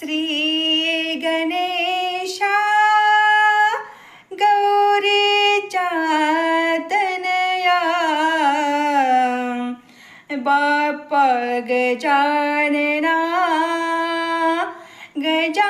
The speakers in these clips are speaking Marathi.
श्री गणेशा गौरीच्या तनया बाप गजानना गजा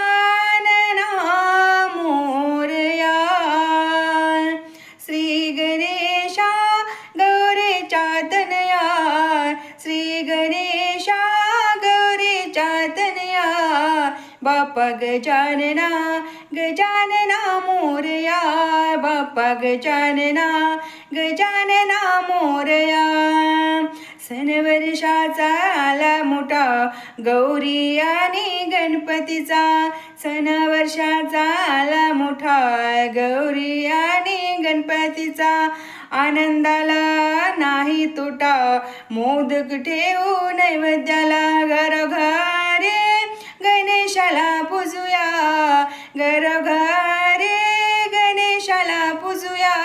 बाप गजानना गजानना मोरया. बाप्पा गजानना गजानना मोरया. सणवर्षाचा आला मोठा गौरी आणि गणपतीचा. सणवर्षाचा आला मोठा गौरी आणि गणपतीचा. आनंदाला नाही तोटा मोदक ठेवू नैवेद्याला घरोघरी. गणेशाला पूजूया. घरोघरी गणेशाला पूजूया.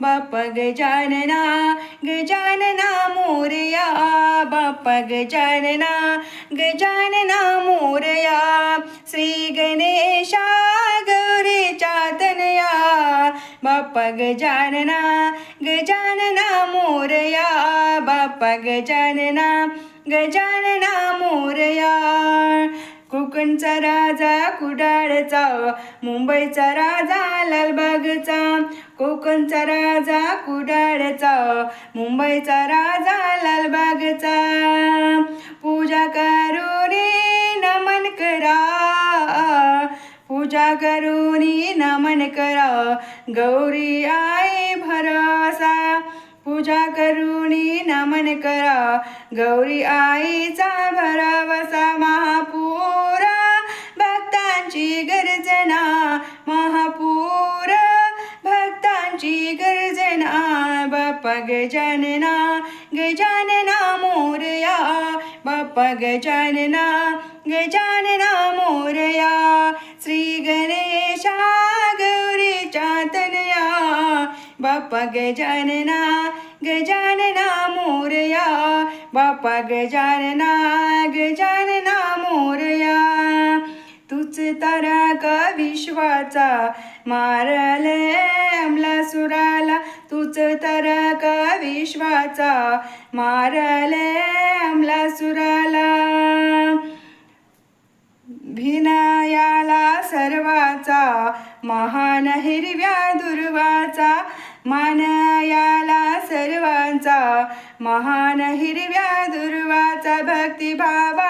बाप गजानना गजानना मोरया. बाप गजानना गजानना मोरया. श्री गणेशा गौरीच्या तनया बाप गजानना गजानना मोरया. बाप गजानना गजानना मोरया कोकणचा राजा कुडाळचा. मुंबईचा राजा लालबागचा. कोकणचा राजा कुडाळचा. मुंबईचा राजा लालबागचा. पूजा करूनी नमन करा. पूजा करूनी नमन करा. गौरी आई भर पूजा करुणी नमन करा. गौरी आईचा भरवसा महापूर. भक्तांची गर्जना महापूर. भक्तांची गर्जना बाप्पा गजानना गजानना मोरया. बाप्पा गजानना गजानना मोरया. श्री गणेशा गौरीच्या तनया बाप्पा गजानना गजानना मोरया. बापा गजानना गजानना मोरया. तूच तारा का विश्वाचा? मारले अमला सुराला तूच तारा का विश्वाचा? मारले अमला सुराला भिनयाला सर्वाचा. महान हिरव्या दुर्वाचा. मानयाला सर्वांचा महान हिरव्या दुर्वाचा भक्तिभावा